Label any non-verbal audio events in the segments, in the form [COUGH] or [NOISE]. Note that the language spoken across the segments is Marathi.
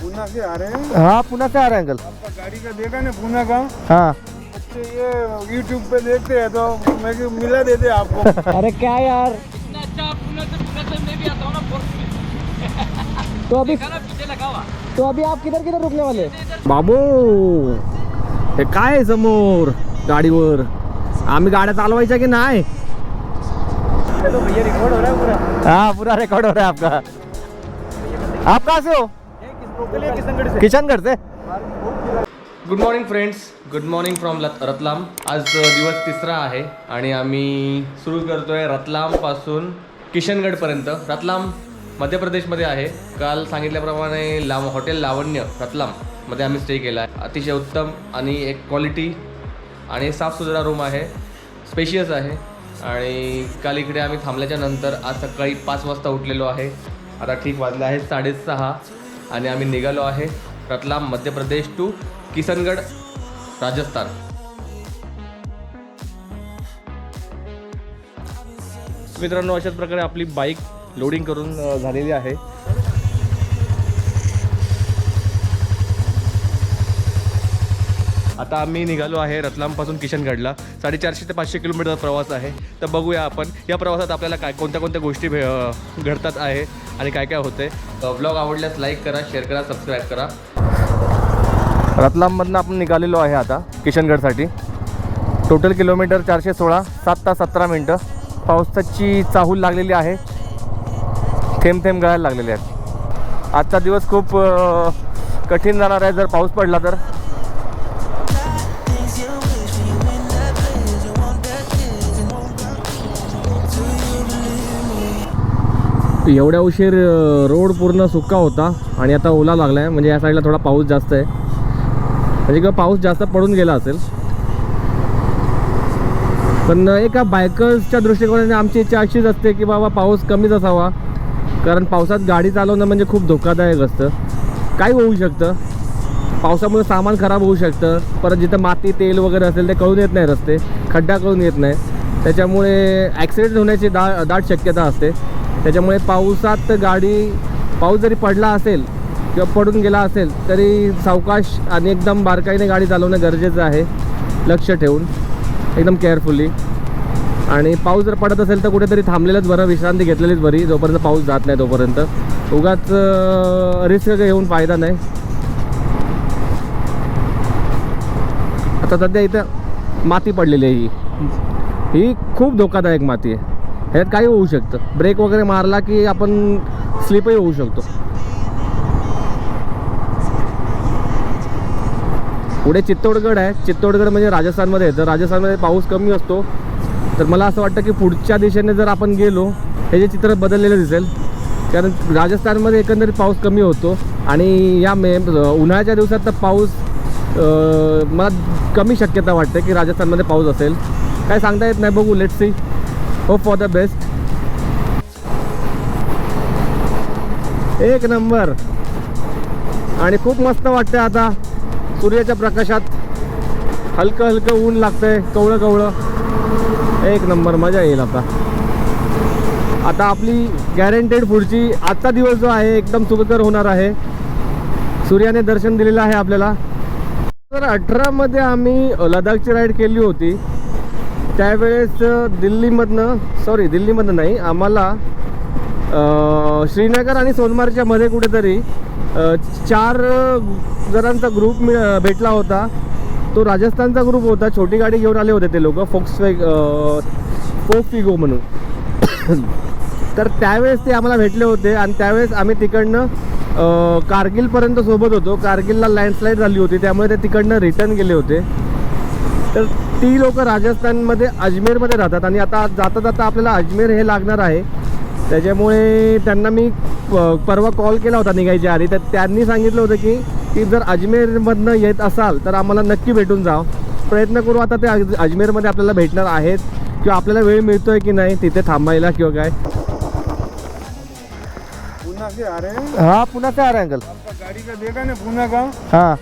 पूना से आ रहे हैं। हाँ पुणे से आ रहे हैं अंकल। आपका गाड़ी का देखा ना पूना का? हाँ। तो ये यूट्यूब पे देखते हैं तो मैं कि मिला देते आपको। [LAUGHS] अरे क्या यार? अच्छा पुणे से पुणे से मैं भी आता हूँ ना तो अभी पीछे लगा हुआ। तो अभी आप किधर किधर रुकने वाले बाबू हे काय समोर गाडीवर? आम्ही गाड्या चालवायच्या की नाही? तो भैया रिकॉर्ड हो रहा है पूरा हाँ पूरा रिकॉर्ड हो रहा है आपका। आप कहाँ से हो? किशनगढ़ से किशनगढ़ से good morning friends good morning from Ratlam. आज दिवस तिसरा आहे आणि आम्ही सुरू करतोय रतलामपासून किशनगडपर्यंत रतलाम मध्य प्रदेशमध्ये आहे. काल सांगितल्याप्रमाणे लाव हॉटेल लावण्य रतलाममध्ये आम्ही स्टे केला आहे अतिशय उत्तम आणि एक क्वालिटी आणि साफसुथरा रूम आहे. स्पेशियस आहे. आणि काल इकडे आम्ही थांबल्याच्या नंतर आज सकाळी पाच वाजता उठलेलो आहे. आता ठीक वाजले आहेत साडेसहा. आणि आम्ही निघालो आहे रतलाम मध्य प्रदेश टू किसनगड राजस्थान. मित्रांनो अशाच प्रकारे आपली बाईक लोडिंग करून झालेली आहे. आता आम्ही निघालो आहे रतलामपासून किशनगडला. साडेचारशे ते पाचशे किलोमीटरचा प्रवास आहे. तर बघूया आपण या प्रवासात आपल्याला काय कोणत्या कोणत्या गोष्टी भे घडतात आहे. आणि काय काय होते ब्लॉग आवडल्यास लाईक करा शेअर करा सबस्क्राईब करा. रतलाममधनं आपण निघालेलो आहे आता किशनगडसाठी. टोटल किलोमीटर चारशे सोळा सात तास सतरा मिनटं. पावसाची चाहूल लागलेली आहे. थेंब थेंब गळायला लागलेले आहेत. आजचा दिवस खूप कठीण जाणार आहे जर पाऊस पडला तर. एवढ्या उशीर रोड पूर्ण सुका होता आणि आता ओला लागला आहे म्हणजे या साईडला थोडा पाऊस जास्त आहे. म्हणजे किंवा पाऊस जास्त पडून गेला असेल. पण एका बायकर्सच्या दृष्टिकोनाने आमची इच्छा अशीच असते की बाबा पाऊस कमीच असावा. कारण पावसात गाडी चालवणं म्हणजे खूप धोकादायक असतं. काय होऊ शकतं. पावसामुळे सामान खराब होऊ शकतं. परत जिथं माती तेल वगैरे असेल ते कळून येत नाही रस्ते. खड्डा कळून येत नाही. त्याच्यामुळे ॲक्सिडेंट होण्याची दा दाट शक्यता असते. त्याच्यामुळे पावसात गाडी पाऊस जरी पडला असेल किंवा पडून गेला असेल तरी सावकाश आणि एकदम बारकाईने गाडी चालवणं गरजेचं आहे. लक्ष ठेवून एकदम केअरफुली आणि पाऊस जर पडत असेल तर कुठेतरी थांबलेलंच बरं विश्रांती घेतलेलीच बरी जोपर्यंत पाऊस जात नाही तोपर्यंत. उगाच रिस्क घेऊन फायदा नाही. आता सध्या इथं माती पडलेली आहे ही. ही खूप धोकादायक माती आहे. ह्यात काही होऊ शकतं. ब्रेक वगैरे मारला की आपण स्लिपही होऊ शकतो. पुढे चित्तोडगड आहे. चित्तोडगड म्हणजे राजस्थानमध्ये जर राजस्थानमध्ये पाऊस कमी असतो तर मला असं वाटतं की पुढच्या दिशेने जर आपण गेलो हे जे चित्र बदललेलं दिसेल कारण राजस्थानमध्ये एकंदरीत पाऊस कमी होतो आणि या मे उन्हाळ्याच्या दिवसात तर पाऊस मला कमी शक्यता वाटते की राजस्थानमध्ये पाऊस असेल. काय सांगता येत नाही बघू. Let see hope for the best एक नंबर. आणि खूप मस्त वाटतं आता सूर्याच्या प्रकाशात. हलकं हलकं ऊन लागतंय कवळं कवळं. एक नंबर मजा येईल आता. आता आपली गॅरंटेड पुढची आजचा दिवस जो आहे एकदम सुखकर होणार आहे. सूर्याने दर्शन दिलेलं आहे आपल्याला. तर अठरामध्ये आम्ही लडाखची राईड केली होती. त्यावेळेस दिल्लीमधनं सॉरी दिल्लीमधनं नाही आम्हाला श्रीनगर आणि सोनमार्गच्या मध्ये कुठेतरी चार जणांचा ग्रुप मिळ भेटला होता. तो राजस्थानचा ग्रुप होता. छोटी गाडी घेऊन आले होते ते लोक फोक्स फोक फिगो म्हणून. [COUGHS] तर त्यावेळेस ते आम्हाला भेटले होते आणि त्यावेळेस आम्ही तिकडनं कारगिलपर्यंत सोबत होतो. कारगिलला लँडस्लाईड झाली होती. त्यामुळे ते तिकडनं रिटर्न गेले होते. तर ती लोक राजस्थानमध्ये अजमेरमध्ये राहतात. आणि आता जाता जाता आपल्याला अजमेर हे लागणार आहे. त्याच्यामुळे त्यांना मी परवा कॉल केला होता निघायच्या आधी. तर त्यांनी सांगितलं होतं की की जर अजमेरमधनं येत असाल तर आम्हाला नक्की भेटून जा. प्रयत्न करू आता ते अज अजमेरमध्ये आपल्याला भेटणार आहेत. किंवा आपल्याला वेळ मिळतोय की नाही तिथे थांबायला किंवा काय. पूना से आ रहे हैं हां पुन्हा से आ रहे अंकल. आपका गाड़ी का देखा ना पूना का हां.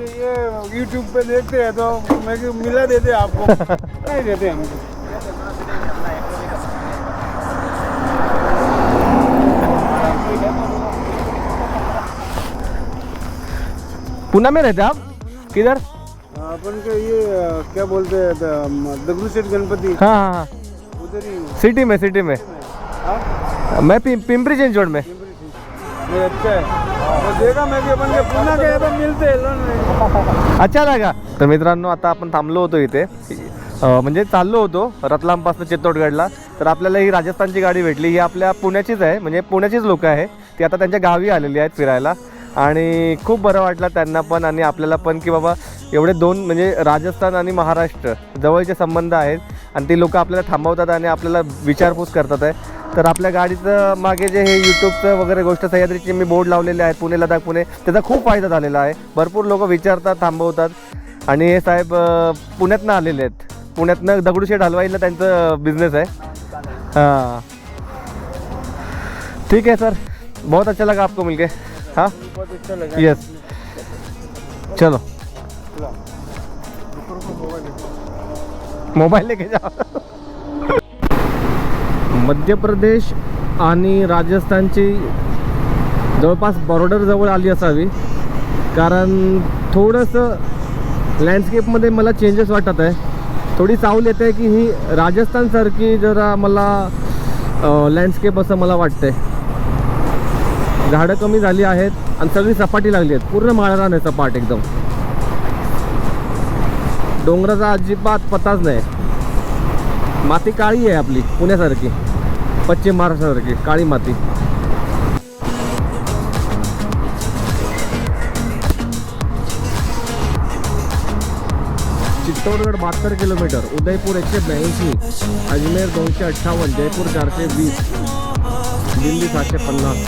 तो ये यूट्यूब पे देखते हैं। तो मैं मिला देते आपको। [LAUGHS] नहीं देते हमको पूना में रहते आप? किधर? अपन के ये क्या बोलते हैं सेठ गणपति। हाँ हाँ हाँ। उधर ही। सिटी में सिटी में। हाँ? मैं पिंपरी चिंचवड में। अच्छा है। मैं अपन अच्छा लागा तर मित्रांनो आता आपण थांबलो होतो इथे. म्हणजे चाललो होतो रतलामपासून चित्तोडगडला. तर आपल्याला ही राजस्थानची गाडी भेटली. ही आपल्या पुण्याचीच आहे म्हणजे पुण्याचीच लोकं आहे. ती आता त्यांच्या गावी आलेली आहेत फिरायला. आणि खूप बरं वाटलं त्यांना पण आणि आपल्याला पण की बाबा एवढे दोन म्हणजे राजस्थान आणि महाराष्ट्र जवळचे संबंध आहेत. आणि ती लोकं आपल्याला थांबवतात आणि आपल्याला विचारपूस करतात आहे. तर आपल्या गाडीचं मागे जे हे यूट्यूबचं वगैरे गोष्ट सह्याद्रीचे मी बोर्ड लावलेले आहेत पुणे लडाख पुणे त्याचा खूप फायदा झालेला आहे. भरपूर लोक विचारतात थांबवतात. आणि हे साहेब पुण्यातनं आलेले आहेत. पुण्यातनं दगडूशेठ हलवाईला त्यांचं बिझनेस आहे. हां. ठीक है सर. बहुत अच्छा लगा आपको मिलके. हाँ? बहुत अच्छा लगा यस चलो मोबाइल। मोबाईल लेके जा मध्य प्रदेश आणि राजस्थानची जवळपास बॉर्डर जवळ आली असावी. कारण थोडंसं लँडस्केपमध्ये मला चेंजेस वाटत आहे. थोडी चावल येते आहे की ही राजस्थानसारखी जरा मला लँडस्केप असं मला वाटतंय झाडं कमी झाली आहेत आणि सगळी सपाटी लागली आहेत. पूर्ण माळरान आहे सपाट एकदम. डोंगराचा अजिबात पत्ताच नाही. माती काळी आहे आपली पुण्यासारखी. पश्चिम महाराष्ट्रासारखी काळी माती. चित्तौडगड बहात्तर किलोमीटर उदयपूर एकशे ब्याऐंशी अजमेर दोनशे अठ्ठावन्न जयपूर चारशे वीस दिल्ली सातशे पन्नास.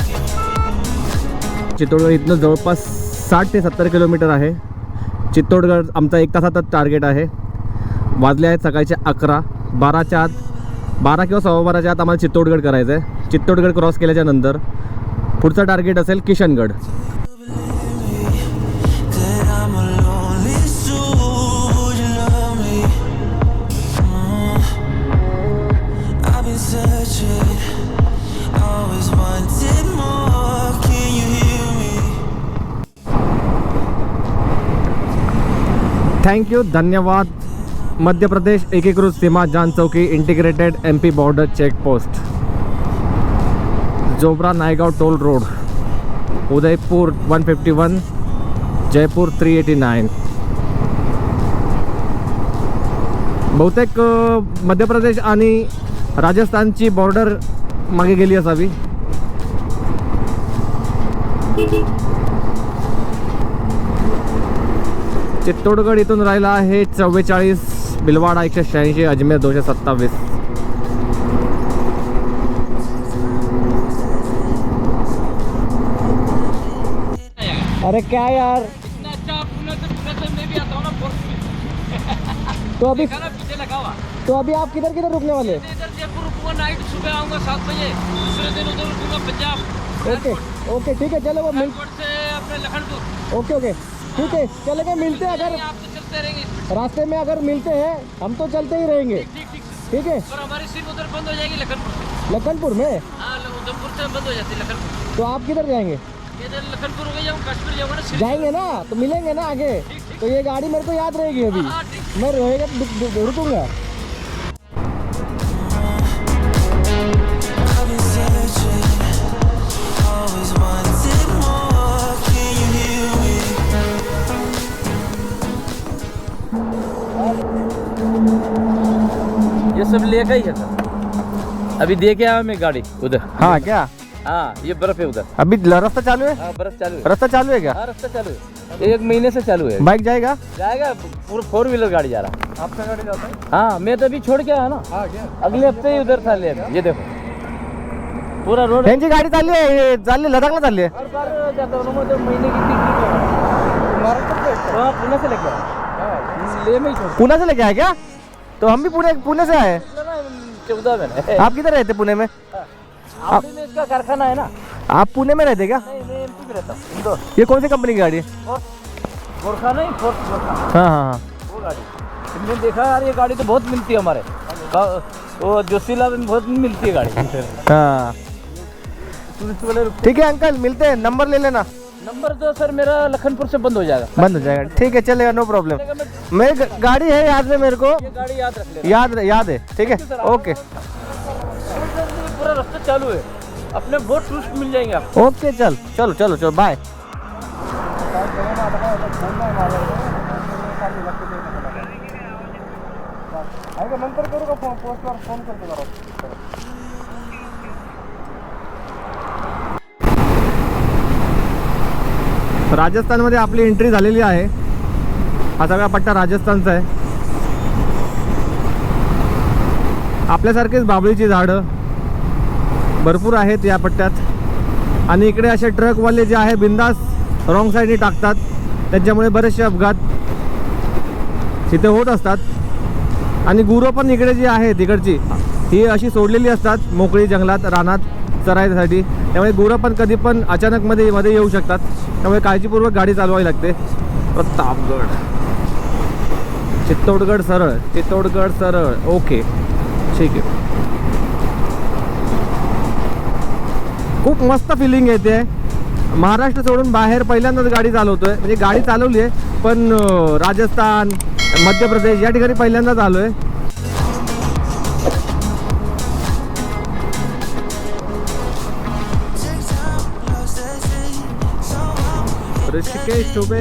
चित्तौडगड इथनं जवळपास साठ ते सत्तर किलोमीटर आहे. चित्तौडगड आमचा एक तासातच टार्गेट आहे. वाजले आहेत सकाळचे अकरा बाराच्या आत बारा किंवा सव्वा बाराच्या आत आम्हाला चित्तोडगड करायचं आहे चित्तोडगड क्रॉस केल्याच्यानंतर पुढचं टार्गेट असेल किशनगड. थँक्यू धन्यवाद. मध्य प्रदेश एकीकृत सीमा जान चौकी integrated M P border checkpost. Jobra Naigaon toll road. Udaipur one fifty one Jaipur three eighty nine. बहुतेक मध्य प्रदेश आणि राजस्थानची बॉर्डर मागे गेली असावी. चित्तोडगड इथून राहिला आहे चव्वेचाळीस. बिलवाडा एकशे शहाऐंशी अजमेर दोनशे सत्तावीस अरे क्या यार? इतना अच्छा पुणे से पुणे से मैं भी आता हूँ ना फोर्स में तो अभी पीछे लगा हुआ। तो अभी आप किधर किधर रुकने वाले? इधर जयपुर रुकूँगा नाइट सुबह आऊँगा सात बजे। दूसरे दिन उधर रुकूँगा पंजाब। ओके ओके ठीक है चलो वो मिल से अपने लखनपुर। ओके ओके ठीक है चलेंगे मिलते हैं अगर तो चलते रहेंगे रास्ते में अगर मिलते हैं हम तो चलते ही रहेंगे। ठीक है? और हमारी सीट उधर बंद हो जाएगी लखनपुर लखनपुर में? हाँ उधमपुर से बंद हो जाती है लखनपुर। तो आप किधर जाएँगे? इधर लखनपुर हो कश्मीर जाऊँगा ना जाएँगे ना? तो मिलेंगे ना आगे? तो ये गाड़ी मेरे को याद रहेगी अभी। हाँ मैं रहेगा रुक- रुक- रुकूँगा। सब लेकर ही है। सर अभी दे के आया मैं गाड़ी उधर। हाँ क्या? हाँ ये बर्फ़ है उधर। अभी रास्ता चालू है? हाँ बर्फ़ चालू है। रास्ता चालू है क्या? हाँ रास्ता चालू है। एक महीने से चालू है। बाइक जाएगा? जाएगा पूरा फोर व्हीलर गाड़ी जा रहा। आपका गाड़ी जाता है? हाँ मैं तो अभी छोड़ के आया ना। हाँ क्या? अगले हफ़्ते ही उधर था ले ये देखो। पूरा रोड त्यांची गाडी चालली आहे हे चालली लडाखला चालली आहे हूँ तो महीने की टिकट महाराष्ट्र से पुणे से लेके आया। ले में ही छोड़। पुणे से लेके आए क्या? तो हम भी पुणे पुणे से आए चौदह में आप किधर रहते पुणे में? आप में इसका कारखाना है ना। आप पुणे में रहते क्या? नहीं मैं एमपी में रहता हूँ इंदौर। ये कौन सी कंपनी की गाड़ी है? गोरखा नहीं फोर्स गोरखा हाँ हाँ हाँ। वो गाड़ी। तुमने देखा यार ये गाड़ी तो बहुत मिलती है हमारे। वो जोशीला में बहुत मिलती है गाड़ी। हाँ। ठीक है अंकल मिलते हैं। नंबर ले लेना। नंबर तो सर मेरा लखनपुर से बंद हो जाएगा। बंद हो जाएगा। ठीक है चलेगा नो प्रॉब्लम मैं मैं गाड़ी है याद में मेरे को? गाड़ी याद रख याद याद है। ठीक है? ओके पूरा रास्ता चालू है। अपने बहुत टूरिस्ट मिल जाएँगे आपको ओके चल। चलो चलो चलो बाय नंतर करू का फ़ोन पोस्टवर फ़ोन करतो राजस्थानमध्ये आपली एंट्री झालेली आहे. हा सगळा पट्टा राजस्थानचा आहे. आपल्यासारखेच बाबळीची झाडं भरपूर आहेत या पट्ट्यात. आणि इकडे असे ट्रकवाले जे आहे बिंदास रॉंग साईडने टाकतात. त्याच्यामुळे बरेचसे अपघात तिथे होत असतात. आणि गुरं पण इकडे जी आहेत इकडची ही अशी सोडलेली असतात मोकळी जंगलात रानात. चरायसाठी. त्यामुळे गुरं पण कधी पण अचानक मध्ये मध्ये येऊ शकतात. त्यामुळे काळजीपूर्वक गाडी चालवावी लागते. प्रतापगड. चित्तोडगड सरळ. चित्तोडगड सरळ. ओके. ठीक आहे. खूप मस्त फिलिंग येते महाराष्ट्र सोडून बाहेर पहिल्यांदाच गाडी चालवतोय. म्हणजे गाडी चालवली आहे पण राजस्थान मध्य प्रदेश या ठिकाणी पहिल्यांदाच आलो आहे ऋषिकेश सुबे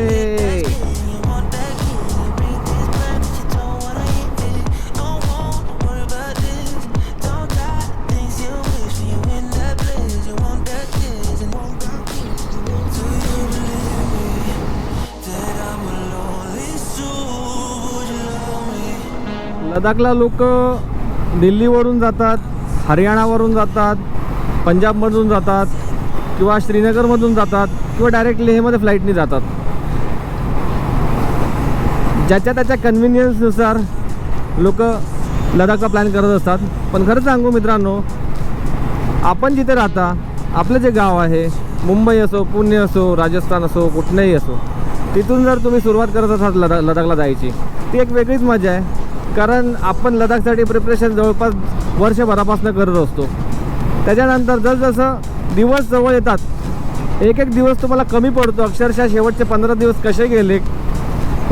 लडाखला लोक दिल्लीवरून जातात हरियाणावरून जातात पंजाबमधून जातात किंवा श्रीनगरमधून जातात. किंवा डायरेक्ट लेहमध्ये फ्लाईटने जातात. ज्याच्या त्याच्या कन्व्हिनियन्सनुसार लोक लडाखचा प्लॅन करत असतात. पण खरं सांगू मित्रांनो आपण जिथे राहता आपलं जे गाव आहे मुंबई असो पुणे असो राजस्थान असो कुठनंही असो तिथून जर तुम्ही सुरुवात करत असाल लडा लडाखला जायची ती एक वेगळीच मजा आहे. कारण आपण लडाखसाठी प्रिपरेशन जवळपास वर्षभरापासून करत असतो. त्याच्यानंतर जसजसं दिवस जवळ येतात एक एक दिवस तुम्हाला कमी पडतो. अक्षरशः शेवटचे पंधरा दिवस कसे गेले?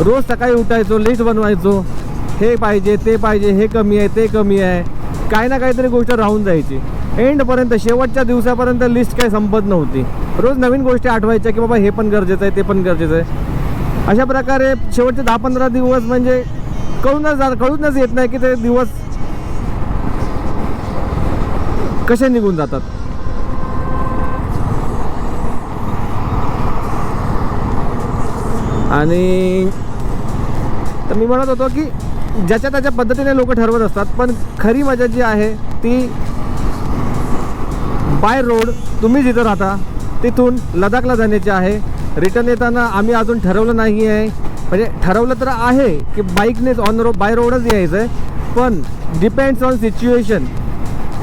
रोज सकाळी उठायचो लिस्ट बनवायचो. हे पाहिजे ते पाहिजे हे कमी आहे ते कमी आहे. काही ना काहीतरी गोष्ट राहून जायची. एंडपर्यंत शेवटच्या दिवसापर्यंत लिस्ट काही संपत नव्हती. रोज नवीन गोष्टी आठवायच्या की बाबा हे पण गरजेचं आहे ते पण गरजेचं आहे. अशा प्रकारे शेवटचे दहा पंधरा दिवस म्हणजे कळूनच जा कळूनच येत नाही की ते दिवस कसे निघून जातात. आणि तर मी म्हणत होतो की ज्याच्या त्याच्या पद्धतीने लोक ठरवत असतात पण खरी मजा जी आहे ती बाय रोड तुम्ही जिथं राहता तिथून लडाखला जाण्याची आहे. रिटर्न येताना आम्ही अजून ठरवलं नाही आहे म्हणजे ठरवलं तर आहे की बाईकनेच ऑन रोड बाय रोडच यायचं आहे पण डिपेंड्स ऑन सिच्युएशन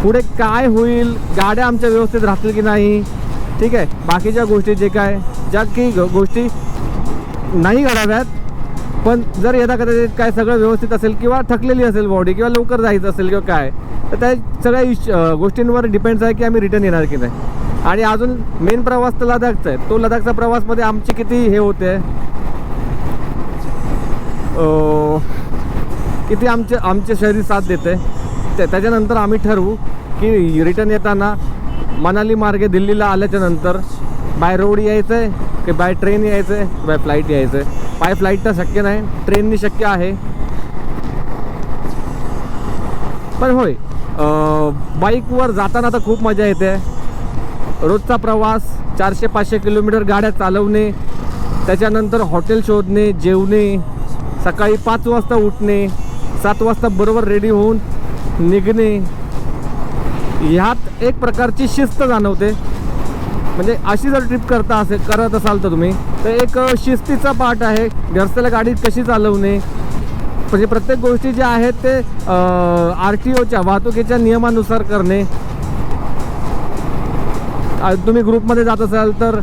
पुढे काय होईल गाड्या आमच्या व्यवस्थित राहतील की नाही ठीक आहे? बाकीच्या गोष्टी जे काय ज्या की ग- गोष्टी नाही घडाव्यात पण जर यदा कदाचित काय सगळं व्यवस्थित असेल किंवा थकलेली असेल बॉडी किंवा लवकर जायचं असेल किंवा काय तर त्या सगळ्या इश गोष्टींवर डिपेंड्स आहे की आम्ही रिटर्न येणार की नाही. आणि अजून मेन प्रवास तर लडाखचा आहे. तो लडाखचा प्रवासमध्ये आमची किती हे होते? किती आमचे आमचे शरीर साथ देते. ते त्याच्यानंतर आम्ही ठरवू की रिटर्न येताना मनाली मार्गे दिल्लीला आल्याच्यानंतर बाय रोड यायचं आहे की बाय ट्रेन यायचं आहे बाय फ्लाईट यायचं आहे बाय फ्लाईट तर शक्य नाही ट्रेननी शक्य आहे. पण होय बाईकवर जाताना तर खूप मजा येते. रोजचा प्रवास चारशे पाचशे किलोमीटर गाड्या चालवणे त्याच्यानंतर हॉटेल शोधणे जेवणे सकाळी पाच वाजता उठणे सात वाजता बरोबर रेडी होऊन निघणे. ह्यात एक प्रकारची शिस्त जाणवते. म्हणजे अशी जर ट्रिप करता असेल करत असाल तर तुम्ही तर एक शिस्तीचा पार्ट आहे. घरच्याला गाडी कशी चालवणे? म्हणजे प्रत्येक गोष्टी ज्या आहेत ते आर टी ओच्या वाहतुकीच्या नियमानुसार करणे. तुम्ही ग्रुपमध्ये जात असाल तर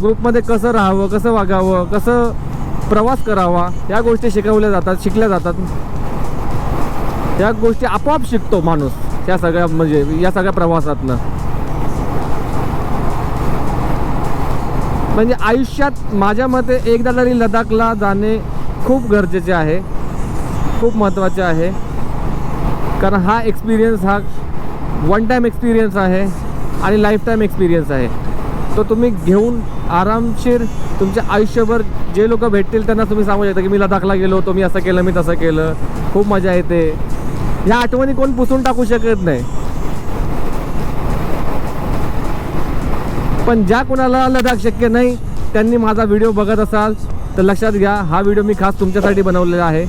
ग्रुपमध्ये कसं राहावं कसं वागावं कसं प्रवास करावा या गोष्टी शिकवल्या जातात शिकल्या जातात. या गोष्टी आपोआप शिकतो माणूस या सगळ्या म्हणजे या सगळ्या प्रवासातनं. म्हणजे आयुष्यात माझ्या मते एकदा तरी लडाखला जाणे खूप गरजेचे आहे. खूप महत्त्वाचे आहे. कारण हा एक्सपिरियन्स हा वन टाईम एक्सपिरियन्स आहे आणि लाईफ टाईम एक्सपिरियन्स आहे. तो तुम्ही घेऊन आरामशीर तुमच्या आयुष्यभर जे लोक भेटतील त्यांना तुम्ही सांगू शकता की मी लडाखला गेलो होतो मी असं केलं मी तसं केलं. खूप मजा येते. ह्या आठवणी कोण पुसून टाकू शकत नाही. पण ज्या कोणाला लडाख शक्य नाही त्यांनी माझा व्हिडिओ बघत असाल तर लक्षात घ्या हा व्हिडिओ मी खास तुमच्यासाठी बनवलेला आहे.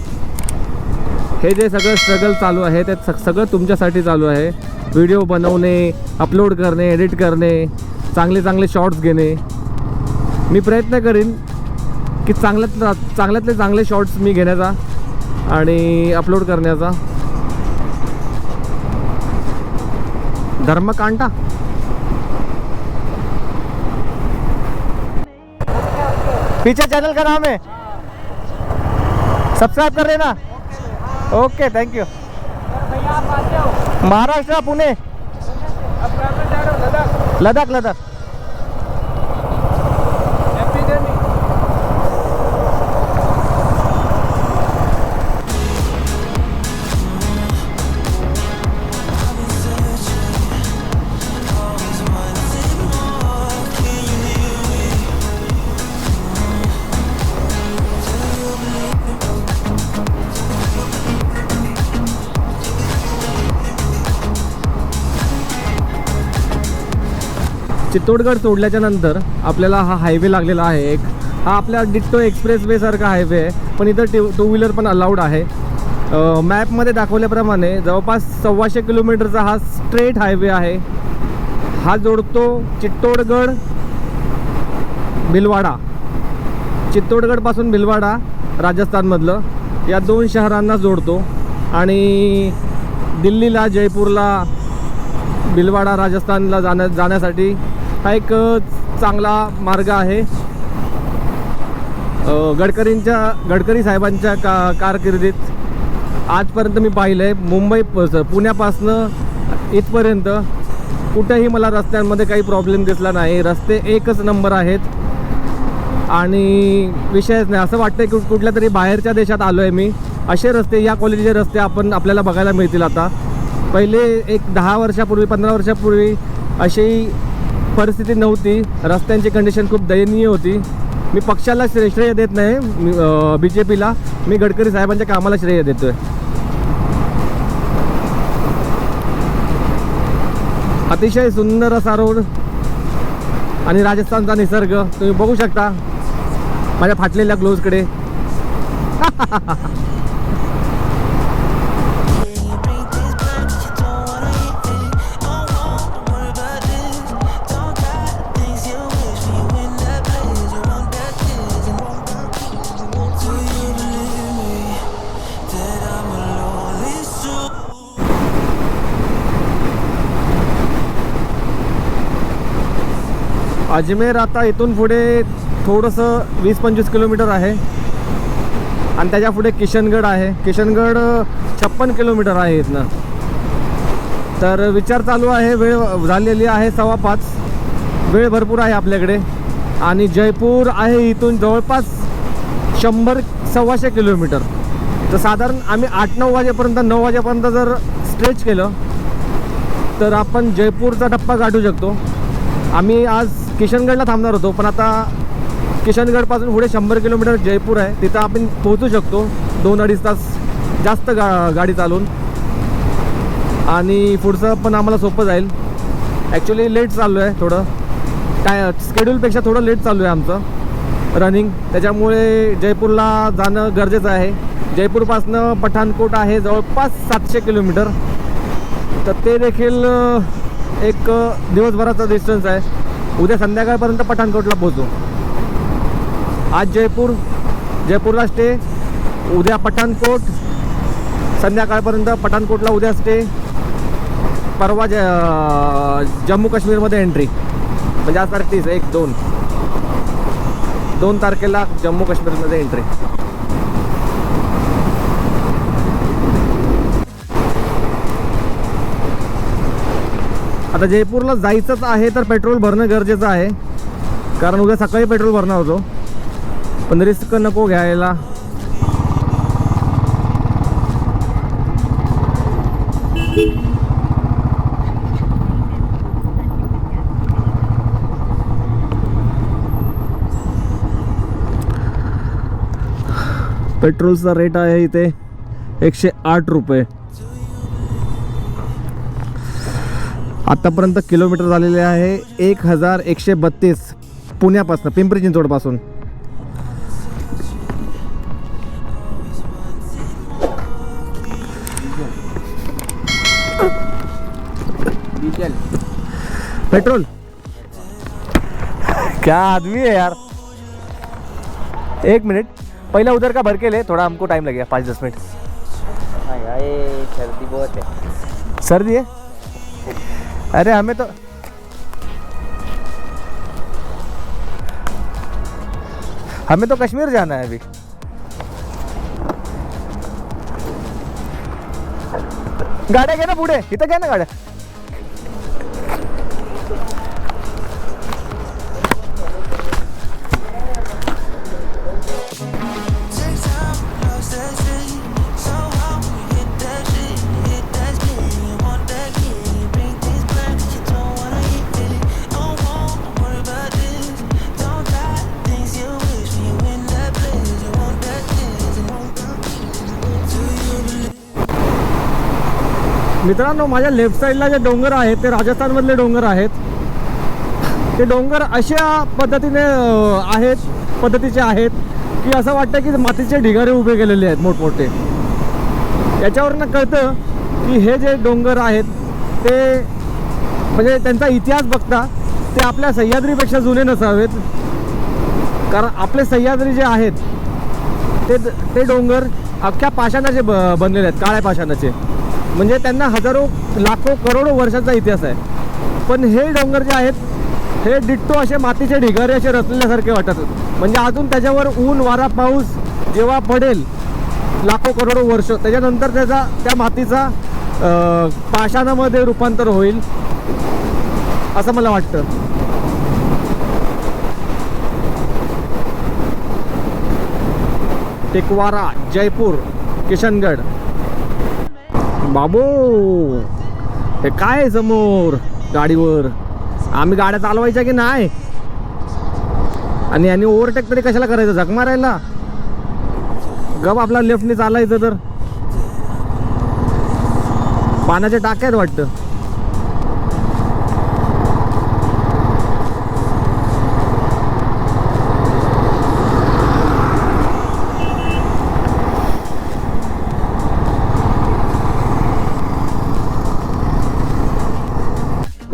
हे जे सगळं स्ट्रगल चालू आहे ते स- सगळं तुमच्यासाठी चालू आहे. व्हिडिओ बनवणे अपलोड करणे एडिट करणे चांगले चांगले शॉर्ट्स घेणे. मी प्रयत्न करीन की चांगल्यात चांगल्यातले चांगले शॉर्ट्स मी घेण्याचा आणि अपलोड करण्याचा. धर्मकांटा पीछे चैनल का नाम है। सब्सक्राइब कर लेना। Okay thank you Maharashtra Pune. Ladakh Ladakh Chittorgarh सोडल्याच्या नंतर आपल्याला हा हायवे लागलेला आहे एक. हा आपल्या डिट्टो एक्सप्रेस सारखा हायवे आहे पण इथं टू टू व्हीलर पण अलाउड आहे. मॅपमध्ये दाखवल्याप्रमाणे जवळपास सव्वाशे किलोमीटरचा हा स्ट्रेट हायवे आहे. हा जोडतो चित्तोडगड भिलवाडा. चित्तोडगडपासून भिलवाडा राजस्थानमधलं. या दोन शहरांना जोडतो. आणि दिल्लीला जयपूरला भिलवाडा राजस्थानला जाण्या जाण्यासाठी हा एक चांगला मार्ग आहे. गडकरींच्या गडकरी साहेबांच्या का कारकिर्दीत आजपर्यंत मी पाहिलं आहे मुंबई पुण्यापासनं इथपर्यंत कुठेही मला रस्त्यांमध्ये काही प्रॉब्लेम दिसला नाही. रस्ते एकच नंबर आहेत. आणि विषयच नाही. असं वाटतं की कुठल्या तरी बाहेरच्या देशात आलो आहे मी. असे रस्ते या क्वालिटीचे रस्ते आपण आपल्याला बघायला मिळतील आता. पहिले एक दहा वर्षापूर्वी पंधरा वर्षापूर्वी अशी परिस्थिती नव्हती. रस्त्यांची कंडिशन खूप दयनीय होती. मी पक्षाला श्रेय देत नाही. बी जे पीला मी गडकरी साहेबांच्या कामाला श्रेय देतो आहे अतिशय सुंदर असा रोड आणि राजस्थानचा निसर्ग. तुम्ही बघू शकता. माझ्या फाटलेल्या ग्लोव्जकडे [LAUGHS] अजमेर आता इथून पुढे थोडंसं वीस पंचवीस किलोमीटर आहे. आणि त्याच्या पुढे किशनगड आहे. किशनगड छप्पन किलोमीटर आहे इथनं. तर विचार चालू आहे. वेळ झालेली आहे सव्वा पाच. वेळ भरपूर आहे आपल्याकडे. आणि जयपूर आहे इथून जवळपास शंभर सव्वाशे किलोमीटर. तर साधारण आम्ही आठ नऊ वाजेपर्यंत नऊ वाजेपर्यंत जर स्ट्रेच केलं तर आपण जयपूरचा टप्पा गाठू शकतो. आम्ही आज किशनगडला थांबणार होतो पण आता किशनगडपासून पुढे शंभर किलोमीटर जयपूर आहे. तिथं आपण पोहोचू शकतो. दोन अडीच तास जास्त गा गाडी चालवून आणि पुढचं पण आम्हाला सोपं जाईल. ॲक्च्युली लेट चाललो आहे थोडं. काय स्केड्यूलपेक्षा थोडं लेट चालू आहे आमचं. रनिंग त्याच्यामुळे जयपूरला जाणं गरजेचं आहे. जयपूरपासनं पठाणकोट आहे जवळपास सातशे किलोमीटर. तर ते देखील एक दिवसभराचा डिस्टन्स आहे. उद्या संध्याकाळपर्यंत पठाणकोटला पोहोचू. आज जयपूर जयपूरला स्टे उद्या पठाणकोट संध्याकाळपर्यंत पठाणकोटला उद्या स्टे परवा ज जम्मू काश्मीरमध्ये एंट्री म्हणजे आज तारीख तीस एक दोन. दोन तारखेला जम्मू काश्मीरमध्ये एंट्री आता जयपूरला जायचंच आहे तर पेट्रोल भरणं गरजेचं आहे. कारण उद्या सकाळी पेट्रोल भरणार होतो. पण रिस्क नको घ्यायला. पेट्रोलचा रेट आहे इथे एकशे आठ रुपये. आतापर्यंत किलोमीटर झालेले आहे एक हजार एकशे बत्तीस पुण्यापासून पिंपरी चिंचवडपासून. पेट्रोल. क्या आदमी है यार? एक मिनट. पहला उधर का भर के ले थोड़ा हमको टाइम लगेगा पाँच दस मिनट. सर्दी बहुत है। सर्दी है? अरे हमें तो हमें तो कश्मीर जाना है अभी। गाड्या घे ना पुढे इथं घ्या ना गाड्या? मित्रांनो माझ्या लेफ्ट साईडला जे डोंगर आहेत ते राजस्थानमधले डोंगर आहेत. ते डोंगर अशा पद्धतीने आहेत पद्धतीचे आहेत की असं वाटतं की मातीचे ढिगारे उभे केलेले आहेत मोठमोठे. याच्यावरनं कळतं की हे जे डोंगर आहेत ते म्हणजे त्यांचा इतिहास बघता ते आपल्या सह्याद्रीपेक्षा जुने नसावेत. कारण आपले सह्याद्री जे आहेत ते ते डोंगर अख्ख्या पाषाणाचे ब बनलेले आहेत काळ्या पाषाणाचे. म्हणजे त्यांना हजारो लाखो करोडो वर्षाचा इतिहास आहे. पण हे डोंगर जे आहेत हे डिट्टो असे मातीचे ढिगारे असे रचलेल्यासारखे वाटत म्हणजे अजून त्याच्यावर ऊन वारा पाऊस जेव्हा पडेल लाखो करोडो वर्ष त्याच्यानंतर त्याचा त्या मातीचा पाषाणामध्ये रूपांतर होईल असं मला वाटतं. टेकवारा जयपूर किशनगड. बाबू! हे काय आहे समोर गाडीवर? आम्ही गाड्या चालवायच्या की नाही? आणि यांनी ओव्हरटेक तरी कशाला करायचं? झक मारायला? गप आपला लेफ्टने चालायचं तर? पाण्याच्या टाक्या आहेत वाटतं.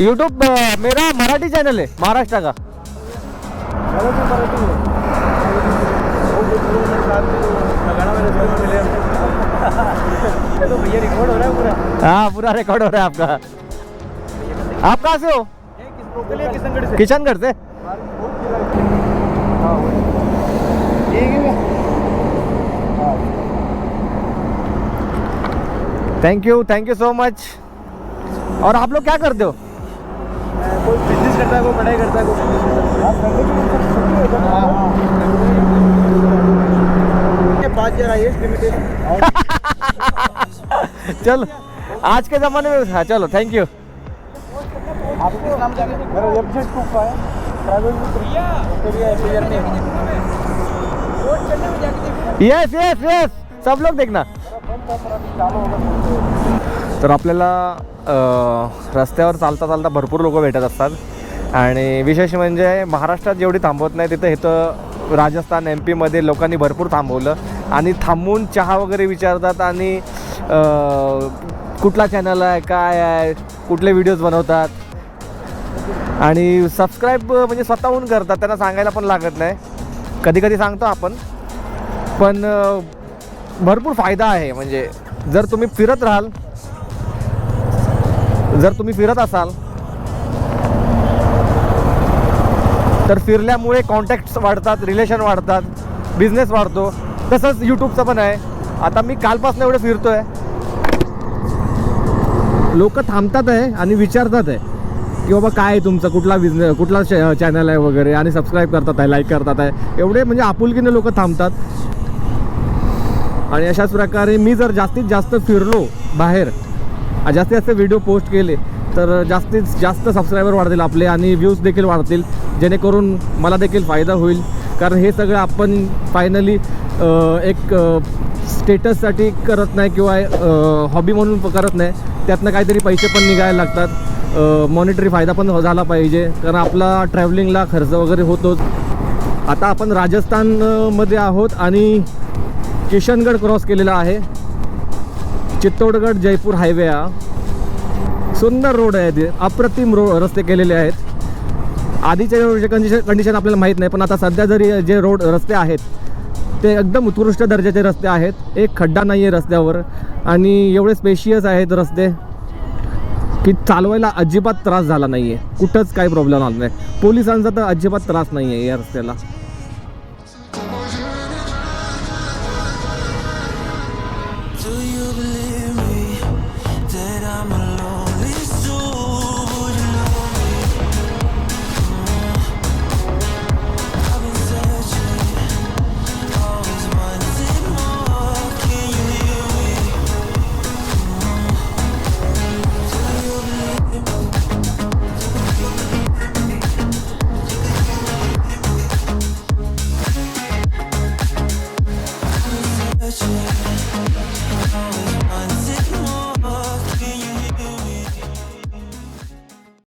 यूट्यूब मेरा मराठी चैनल है, महाराष्ट्र का। पूरा हाँ पूरा रिकॉर्ड हो रहा है आपका। आप कहाँ से हो? किशनगढ़ से। Thank you thank you so much और आप लोग क्या करते हो? कोई बिज़नेस करता है कोई पढ़ाई करता है कोई बिज़नेस करता है पाँच हज़ार आई एस लिमिटेड चलो आज के ज़माने में हाँ चलो थैंक यू नाम मेरा है। ट्रैवल येस येस येस सब लोग देखना। तर आपल्याला अ, रस्त्यावर चालता चालता भरपूर लोक भेटत असतात. आणि विशेष म्हणजे महाराष्ट्रात जेवढी थांबवत नाही तिथं इथं राजस्थान एम पीमध्ये लोकांनी भरपूर थांबवलं. आणि थांबून चहा वगैरे विचारतात आणि कुठला चॅनल आहे काय आहे कुठले व्हिडिओज बनवतात. आणि सबस्क्राईब म्हणजे स्वतःहून करतात त्यांना सांगायला पण लागत नाही. कधी कधी सांगतो आपण. पण भरपूर फायदा आहे. म्हणजे जर तुम्ही फिरत राहाल जर तुम्ही फिरत असाल तर फिरल्यामुळे कॉन्टॅक्ट्स वाढतात रिलेशन वाढतात बिझनेस वाढतो. तसंच यूट्यूबचं पण आहे. आता मी कालपासून एवढं फिरतोय. लोक थांबतात आहे आणि विचारतात आहे की बाबा काय आहे तुमचं? कुठला बिझनेस कुठला चॅनल आहे वगैरे? आणि सबस्क्राईब करतात आहे लाईक करतात आहे. एवढे म्हणजे आपुलकीने लोक थांबतात. आणि अशाच प्रकारे मी जर जास्तीत जास्त फिरलो बाहेर जास्तीत जास्त व्हिडिओ पोस्ट केले तर जास्तीत जास्त सबस्क्रायबर वाढतील आपले आणि व्ह्यूज देखील वाढतील जेणेकरून मला देखील फायदा होईल. कारण हे सगळं आपण फायनली एक स्टेटससाठी करत नाही किंवा हॉबी म्हणून करत नाही त्यातनं काहीतरी पैसे पण निघायला लागतात. मॉनिटरी फायदा पण झाला पाहिजे कारण आपला ट्रॅव्हलिंगला खर्च वगैरे होतोच. आता आपण राजस्थानमध्ये आहोत आणि किशनगड क्रॉस केलेला आहे. चित्तोडगड जयपूर हायवे हा सुंदर रोड आहे. ते अप्रतिम रो रस्ते केलेले आहेत. आधीच्या रोडचे कंडिशन कंडिशन आपल्याला माहीत नाही पण आता सध्या जरी जे रोड रस्ते आहेत ते एकदम उत्कृष्ट दर्जाचे रस्ते आहेत. एक खड्डा नाही आहे रस्त्यावर आणि एवढे स्पेशियस आहेत रस्ते की चालवायला अजिबात त्रास झाला नाही आहे कुठंच काही प्रॉब्लेम आला नाही. पोलिसांचा तर अजिबात त्रास नाही आहे या रस्त्याला.